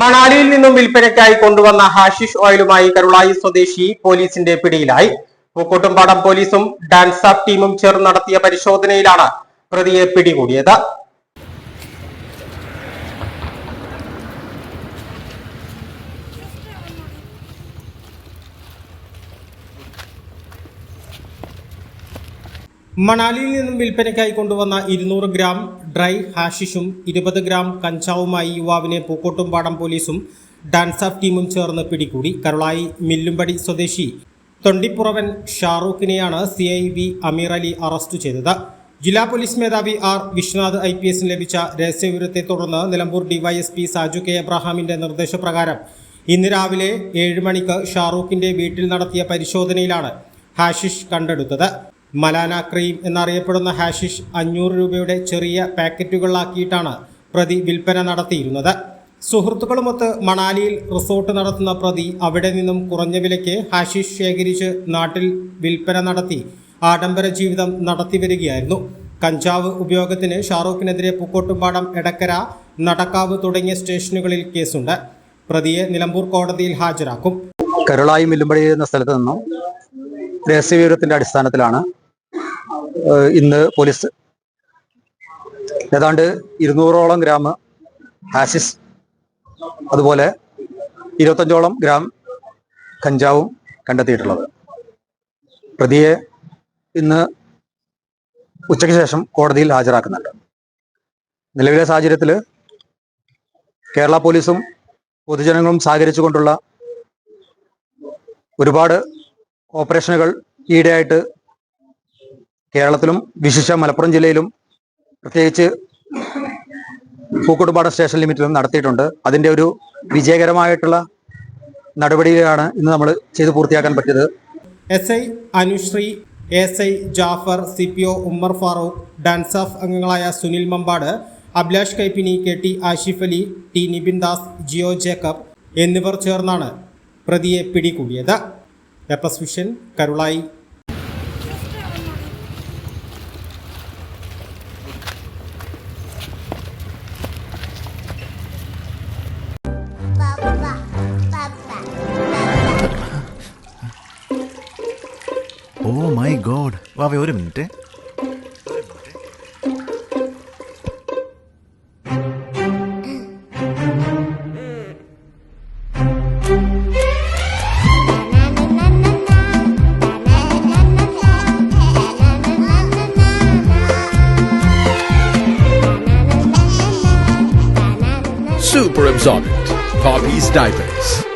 മണാലിയിൽ നിന്നും വിൽപ്പനയ്ക്കായി കൊണ്ടുവന്ന ഹാഷിഷ് ഓയിലുമായി കരുളായി സ്വദേശി പോലീസിന്റെ പിടിയിലായി. പൂക്കോട്ടുംപാടം പോലീസും ഡാൻസ് ടീമും ചേർന്ന് നടത്തിയ പരിശോധനയിലാണ് പ്രതിയെ പിടികൂടിയത്. മണാലിയിൽ നിന്നും വിൽപ്പനയ്ക്കായി കൊണ്ടുവന്ന ഇരുന്നൂറ് ഗ്രാം ഡ്രൈ ഹാഷിഷും ഇരുപത് ഗ്രാം കഞ്ചാവുമായി യുവാവിനെ പൂക്കോട്ടുംപാടം പോലീസും ഡാൻസ് ഓഫ് ടീമും ചേർന്ന് പിടികൂടി. കരുളായി മില്ലുംപടി സ്വദേശി തൊണ്ടിപ്പുറവൻ ഷാറൂഖിനെയാണ് C I V Amir Ali arrest ചെയ്തത്. ജില്ലാ പോലീസ് മേധാവി ആർ വിശ്വനാഥ് ഐ പി എസിന് ലഭിച്ച രഹസ്യവിവരത്തെ തുടർന്ന് നിലമ്പൂർ ഡിവൈഎസ്പി സാജു കെ എബ്രഹാമിന്റെ നിർദ്ദേശപ്രകാരം ഇന്ന് രാവിലെ ഏഴ് മണിക്ക് ഷാറൂഖിന്റെ വീട്ടിൽ നടത്തിയ പരിശോധനയിലാണ് ഹാഷിഷ് കണ്ടെടുത്തത്. മലാന ക്രീം എന്നറിയപ്പെടുന്ന ഹാഷിഷ് അഞ്ഞൂറ് രൂപയുടെ ചെറിയ പാക്കറ്റുകളിലാക്കിയിട്ടാണ് പ്രതി വിൽപ്പന നടത്തിയിരുന്നത്. സുഹൃത്തുക്കളുമൊത്ത് മണാലിയിൽ റിസോർട്ട് നടത്തുന്ന പ്രതി അവിടെ നിന്നും കുറഞ്ഞ വിലയ്ക്ക് ഹാഷിഷ് ശേഖരിച്ച് നാട്ടിൽ വിൽപ്പന നടത്തി ആഡംബര ജീവിതം നടത്തി വരികയായിരുന്നു കഞ്ചാവ് ഉപയോഗത്തിന് ഷാറൂഖിനെതിരെ പൂക്കോട്ടുംപാടം എടക്കര നടക്കാവ് തുടങ്ങിയ സ്റ്റേഷനുകളിൽ കേസുണ്ട്. പ്രതിയെ നിലമ്പൂർ കോടതിയിൽ ഹാജരാക്കും. കരുളായി മില്ലുമ്പടി എന്ന സ്ഥലത്ത് നിന്നും രഹസ്യവിവരത്തിന്റെ അടിസ്ഥാനത്തിലാണ് ഇന്ന് പോലീസ് ഏതാണ്ട് ഇരുന്നൂറോളം ഗ്രാം ഹാസിസ് അതുപോലെ ഇരുപത്തഞ്ചോളം ഗ്രാം കഞ്ചാവും കണ്ടെത്തിയിട്ടുള്ളത്. പ്രതിയെ ഇന്ന് ഉച്ചയ്ക്ക് ശേഷം കോടതിയിൽ ഹാജരാക്കുന്നുണ്ട്. നിലവിലെ സാഹചര്യത്തിൽ കേരള പോലീസും പൊതുജനങ്ങളും സഹകരിച്ചുകൊണ്ടുള്ള ഒരുപാട് ഓപ്പറേഷനുകൾ ഈയിടെയായിട്ട് കേരളത്തിലും വിശിഷ്ട മലപ്പുറം ജില്ലയിലും പ്രത്യേകിച്ച് പൂക്കോട്ടുപാടം സ്റ്റേഷൻ ലിമിറ്റിലും നടത്തിയിട്ടുണ്ട്. അതിന്റെ ഒരു വിജയകരമായിട്ടുള്ള നടപടിയാണ് ഇന്ന് നമ്മൾ ചെയ്ത് പൂർത്തിയാക്കാൻ പറ്റിയത്. S I Anushree S I Jafar C P O Ummer Farooq DANSAF അംഗങ്ങളായ Sunil Mambad Abhilash Kaippini K T Ashif Ali T Nibin Das Jio Jacob എന്നിവർ ചേർന്നാണ് പ്രതിയെ പിടികൂടിയത്. Eppas vision Karulayi. Oh my god വാവേ ഒരു minute Super absorbent. Poppy's diapers.